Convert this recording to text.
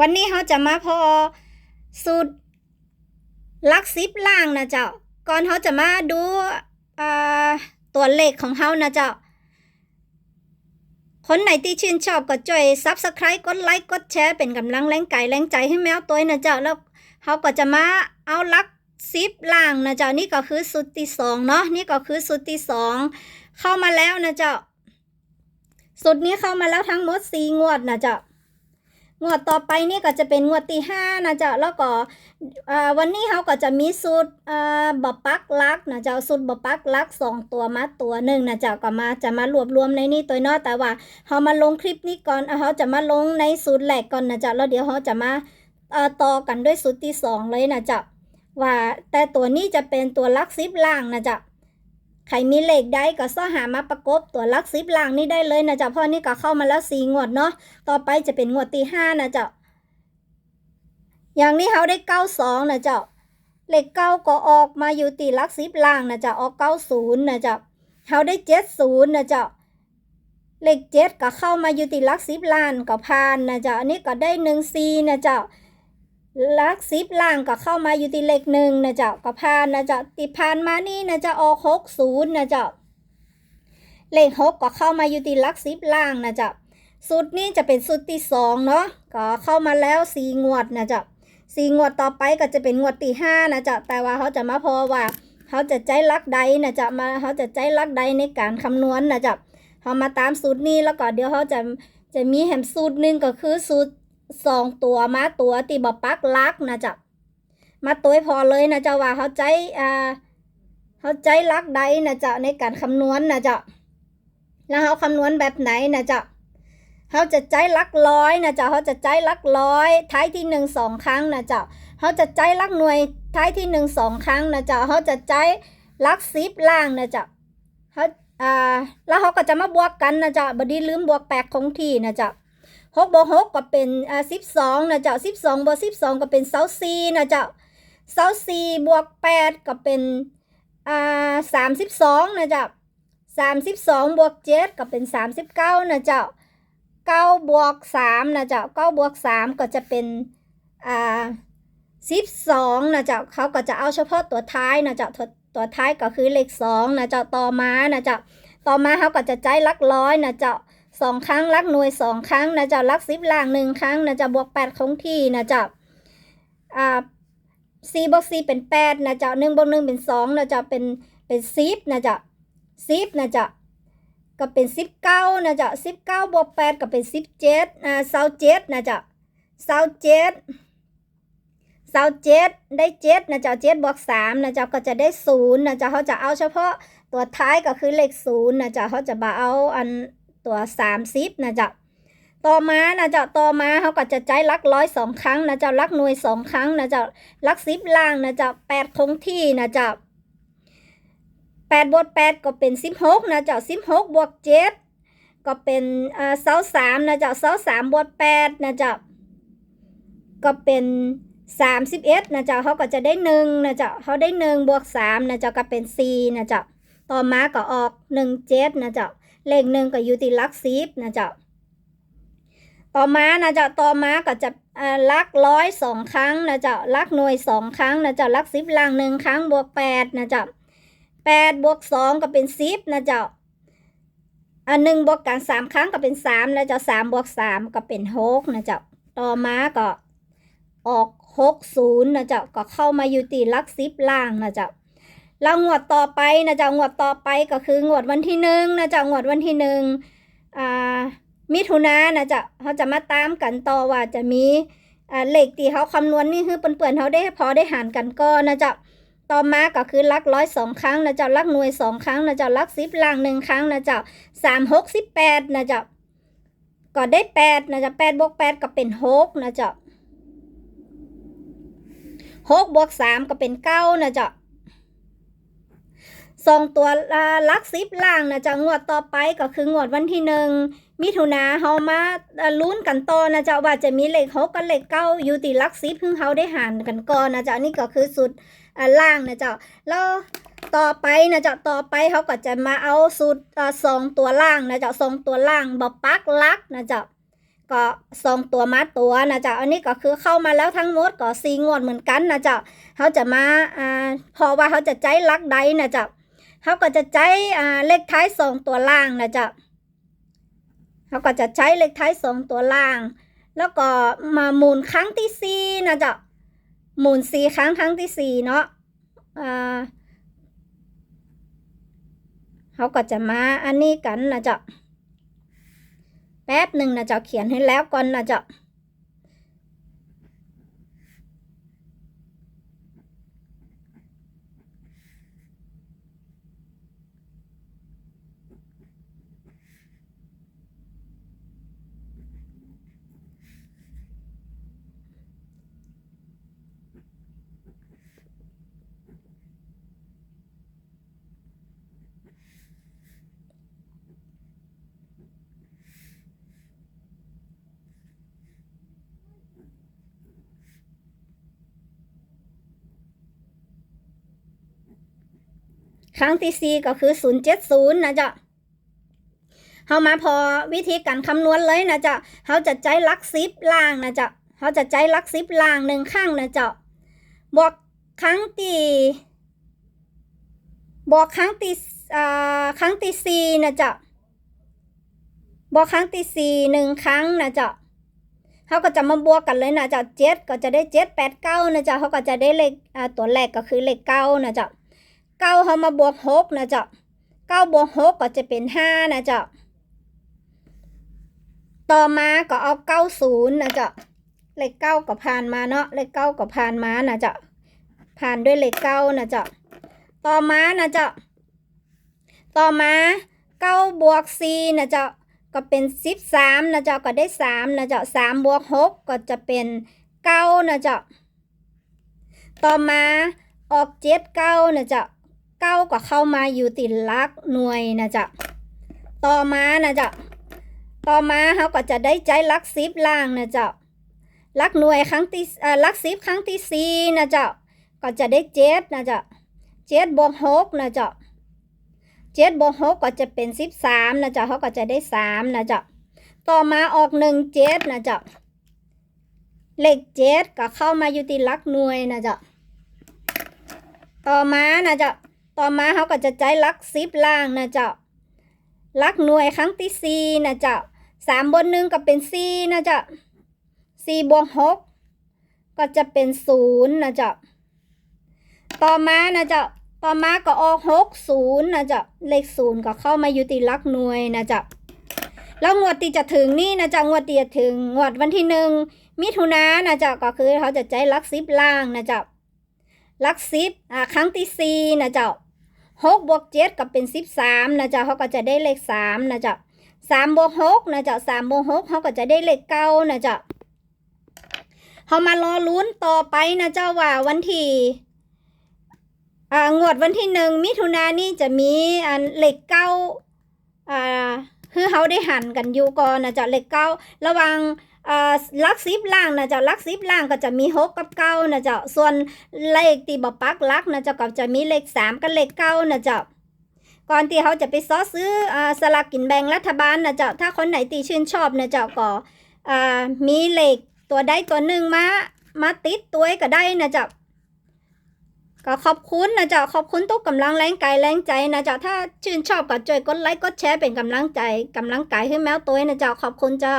วันนี้เขาจะมาพอสูตรลักซิปล่างนะเจ้า ก่อนเขาจะมาดูตัวเลขของเขานะเจ้า คนไหนที่ชื่นชอบก็ช่วย Subscribe กดไลค์กดแชร์เป็นกำลังแรงใจแรงใจให้แมวตัวนะเจ้า แล้วเขาก็จะมาเอาลักซิปล่างนะเจ้า นี่ก็คือสูตรที่สองเนาะ นี่ก็คือสูตรที่สองเข้ามาแล้วนะเจ้าสูตรนี้เข้ามาแล้วทั้งหมดสี่งวดนะเจ้า งวดต่อไปนี่ก็จะเป็นงวดที่ห้านะเจ้าแล้วก็วันนี้เขาก็จะมีสูตรอ่าบปักลักนะเจ้าสูตรบปักลักสองตัวมาตัวหนึ่งนะเจ้าก็มาจะมารวบรวมในนี้ตัวน้อแต่ว่าเขามาลงคลิปนี้ก่อนเขาจะมาลงในสูตรแรกก่อนนะเจ้าแล้วเดี๋ยวเขาจะมาต่อกันด้วยสูตรที่สองเลยนะเจ้าว่าแต่ตัวนี้จะเป็นตัวลักซิปล่างนะเจ้า ใครมีเลขได้ก็ซ้อหามาประกบตัวลักซิปล่างนี่ได้เลยนะจ้าเพราะนี่ก็เข้ามาแล้วสี่งวดเนาะต่อไปจะเป็นงวดที่ห้านะจ้าอย่างนี้เขาได้เก้าสองนะจ้าเลขเก้าก็ออกมาอยู่ตีลักสิบล่างนะจ้าออกเก้าศูนย์นะจ้าเขาได้เจ็ดศูนย์นะจ้าเลขเจ็ดก็เข้ามาอยู่ตีลักสิบล้านก็ผ่านนะจ้าอันนี้ก็ได้หนึ่งซีนะจ้าห ลักสิบล่างก็เข้ามาอยู่ตีเลขหนึ่งนะเจ้าก็ผ่านนะเจ้าติผ่านมานี่นะเจ้าออกหกศูนย์นะเจ้าเลขหกก็เข้ามาอยู่ตีหลักสิบล่างนะเจ้าสูตรนี้จะเป็นสูตรที่สองเนาะก็เข้ามาแล้วสี่งวดนะจ๊ะสี่งวดต่อไปก็จะเป็นงวดที่ห้านะจ๊ะแต่ว่าเขาจะมาพอว่าเขาจะใจลักใดนะจ๊ะมาเขาจะใจลักใดในการคำนวณนะจ๊ะเขามาตามสูตรนี้แล้วก็เดี๋ยวเขาจะจะมีแหมสูตรหนึ่งก็คือสูตร สองตัวมาตัวตีบปักลักนะจ๊ะมาตัวพอเลยนะจ๊ะว่าเขาใจอ่าเขาใจลักใดนะจ๊ะในการคำนวณนะจ๊ะแล้วเขาคำนวณแบบไหนนะจ๊ะเขาจะใจลักร้อยนะจ๊ะเขาจะใจลักร้อยท้ายที่หนึ่งสองครั้งนะจ๊ะเขาจะใจลักหน่วยท้ายที่หนึ่งสองครั้งนะจ๊ะเขาจะใจลักสิบล่างนะจ๊ะเขาอ่าแล้วเขาก็จะมาบวกกันนะจ๊ะบดีลืมบวกแปดคงที่นะจ๊ะ หกบวกหกก็เป็นอ่าสิบสองนะเจ๊ะสิบสองบวกสิบสองก็เป็นเสาสี่นะเจ๊ะเสาสี่บวกแปดก็เป็นอ่าสามสิบสองนะเจ๊ะสามสิบสองบวกเจ็ดก็เป็นสามสิบเก้านะเจ๊ะเก้าบวกสามนะเจ้าเก้าบวกสามก็จะเป็นอ่าสิบสองนะเจ้าเขาก็จะเอาเฉพาะตัวท้ายนะเจ้าตัวตัวท้ายก็คือเลขสองนะเจ้าต่อมานะเจ้าต่อมาเขาก็จะใจลักร้อยนะเจ้า สองครั้งลักหน่วยสองครั้งนะจ้าลักสิบล่างหนึ่งครั้งนะจ้าบวกแปดคงที่นะจ้าอ่าสี่บวกสี่เป็นแปดนะจ้าหนึ่งบวกหนึ่งเป็นสองนะจ้าเป็นเป็นสิบนะจ้าสิบนะจ้าก็เป็นสิบเก้านะจ๊ะสิบเก้าบวกแปดก็เป็นสิบเจ็ดอ่าเสาเจ็ดนะจ๊ะเสาเจ็ดเสาเจ็ดได้เจ็ดนะจ๊ะเจ็ดบวกสามนะจ๊ะก็จะได้ศูนย์นะจ๊ะเขาจะเอาเฉพาะตัวท้ายก็คือเลขศูนย์นะจ๊ะเขาจะมาเอาอัน ตัวสามสิบนะจ๊ะต่อมานะจ๊ะต่อมาเขาก็จะใจลักร้อยสองครั้งนะจ๊ะลักหน่วยสองครั้งนะจ๊ะลักสิบล่างนะจ๊ะแปดคงที่นะจ๊ะแปดบวกแปดก็เป็นสิบหกนะเจ้าสิบหกบวกเจ็ดก็เป็นอ่าเสาสามนะเจ้าเสาสามบวกแปดนะเจ้าก็เป็นสามสิบเอ็ดนะเจ้าเขาก็จะได้หนึ่งนะเจ้าเขาได้หนึ่งบวกสามนะเจ้าก็เป็นสี่นะเจ้าต่อมาก็ออกหนึ่งเจ็ดนะเจ้า เลขหนึ่งก็อยู่ที่ลักสิบนะเจ้าต่อมานะเจ้าต่อมาก็จะลักร้อยสองครั้งนะเจ้าลักหน่วยสองครั้งนะเจ้าลักสิบล่างหนึ่งครั้งบวกแปดนะเจ้าแปดบวกสองก็เป็นสิบนะเจ้าอันหนึ่งบวกกันสามครั้งก็เป็นสามนะเจ้าสามบวกสามก็เป็นหกนะเจ้าต่อมาก็ออกหกศูนย์นะเจ้าก็เข้ามาอยู่ตีลักสิบล่างนะเจ้า แล้วงวดต่อไปนะจ้างวดต่อไปก็คืองวดวันที่หนึ่งนะจ้างวดวันที่หนึ่งอ่ามิถุนานะจ้าเขาจะมาตามกันต่อว่าจะมีอ่าเลขที่เขาคำนวณนี่คือเปื่อนๆเขาได้พอได้หารกันก็นะจ้าต่อมาก็คือลักร้อยสองครั้งนะจ้าลักหน่วยสองครั้งนะจ้าลักสิบล่างหนึ่งครั้งนะจ้าสามหกสิบแปดนะจ้าก็ได้แปดนะจ้าแปดบวกแปดก็เป็นหกนะจ้าหกบวกสามก็เป็นเก้านะเจ้า สองตัวลักสิบล่างนะจ้างวดต่อไปก็คืองวดวันที่หนึ่งมิถุนาเฮามาลุ้นกันต่อนะเจ้าว่าจะมีเลขหกกับเลขเก้าอยู่ตีลักสิบเพิ่งเขาได้หารกันก่อนนะเจ้านี่ก็คือสุดล่างนะเจ้าแล้วต่อไปนะเจ้าต่อไปเขาก็จะมาเอาสูตรสองตัวล่างนะเจ้าสองตัวล่างบอปักลักนะเจ้าก็สองตัวมาตัวนะเจ้าอันนี้ก็คือเข้ามาแล้วทั้งหมดก็สี่งวดเหมือนกันนะเจ้าเขาจะมาอ่าพอว่าเขาจะใจลักใดนะเจ้า เขาก็จะใจอ่าเลขท้ายสองตัวล่างนะจ้าเขาก็จะใช้เลขท้ายสองตัวล่าง แล้วก็มาหมุนครั้งที่สี่นะจ้าหมุนสี่ครั้งครั้งที่สี่เนาะเขาก็จะมาอันนี้กันนะจ้าแป๊บหนึ่งนะจ้าเขียนให้แล้วก่อนนะจ้า รั้งที่สี่ก็คือศูนย์เจ็ดศูนย์นะเจ้าเขามาพอวิธีการคำนวณเลยนะเจ้าเขาจะใจลักซิปล่างนะเจ้าเขาจะใจลักซิปล่างหนึ่งข้างนะเจ้าบวกครั้งที่บวกครั้งที่อ่าครั้งที่สี่นะเจ้าบวกครั้งที่สี่หนึ่งครั้งนะเจ้าเขาก็จะมาบวกกันเลยนะเจ้าเจ็ดก็จะได้เจ็ดแปดเก้านะเจ้าเขาก็จะได้เลขอ่าตัวแรกก็คือเลขเก้านะเจ้า เก้าเขามาบวกหกนะเจ้าเก้าบวกหกก็จะเป็นห้านะเจ้าต่อมาก็เอาเก้าศูนย์นะเจ้าเลขเก้าก็ผ่านมาเนาะเลขเก้าก็ผ่านมานะเจ้าผ่านด้วยเลขเก้านะเจ้าต่อมานะเจ้าต่อมาเก้าบวกสี่นะเจ้าก็เป็นสิบสามนะเจ้าก็ได้สามนะเจ้าสามบวกหกก็จะเป็นเก้านะเจ้าต่อมาออกเจ็ดเก้านะเจ้า เก้าก็เข้ามาอยู่ติดลักหน่วยนะจ๊ะต่อมานะจ๊ะต่อมาเขาก็จะได้ใจลักซิบล่างนะจ๊ะลักหน่วยครั้งที่อ่าลักซิบครั้งที่สี่นะจ๊ะก็จะได้เจ็ดนะจ๊ะเจ็ดบวกหกนะจ๊ะเจ็ดบวกหกก็จะเป็นสิบสามนะจ๊ะเขาก็จะได้สามนะจ๊ะต่อมาออกหนึ่งเจ็ดนะจ๊ะเลขเจ็ดก็เข้ามาอยู่ที่ลักหน่วยนะจ๊ะต่อมานะจ๊ะ ต่อมาเขาก็จะใจลักซิปล่างนะเจ้าลักหน่วยครั้งที่สี่นะเจ้าสามบนหนึ่งก็เป็นสี่นะเจ้าสี่บวกหกก็จะเป็นศูนย์นะเจ้าต่อมานะเจ้าต่อมาก็ออกหกศูนย์นะเจ้าเลขศูนย์ก็เข้ามาอยู่ที่ลักหน่วยนะเจ้าแล้วงวดที่จะถึงนี่นะเจ้างวดที่จะถึงงวดวันที่หนึ่งมิถุนายนนะเจ้าก็คือเขาจะใจลักซิปล่างนะเจ้าลักซิปอ่าครั้งที่สี่นะเจ้า หกบวกเจ็ดก็เป็นสิบสามนะจ๊ะเขาก็จะได้เลขสามนะจ๊ะสามบวกหกนะจ๊ะสามบวกหกเขาก็จะได้เลขเก้านะจ๊ะเขามารอลุ้นต่อไปนะเจ้าว่าวันที่อ่างวดวันที่หนึ่งมิถุนายนนี่จะมีอันเลขเก้าอ่า คือเขาได้หันกันอยู่ก่อนนะเจ้าเลขเก้าระวังลักซิบล่างนะเจ้าลักซิบล่างก็จะมีหกกับเก้านะเจ้าส่วนเลขตีบปักลักนะเจ้าก็จะมีเลขสามกับเลขเก้านะเจ้าก่อนที่เขาจะไปซอซื้อสลากกินแบ่งรัฐบาลนะเจ้าถ้าคนไหนตีชื่นชอบนะเจ้าก็มีเลขตัวใดตัวหนึ่งมามาติดตัวก็ได้นะเจ้า ก็ขอบคุณนะเจ้าขอบคุณทุกกำลังแรงกายแรงใจนะเจ้าถ้าชื่นชอบก็ช่วยกดไลค์กดแชร์เป็นกำลังใจกำลังกายให้แมวตัวนะเจ้าขอบคุณเจ้า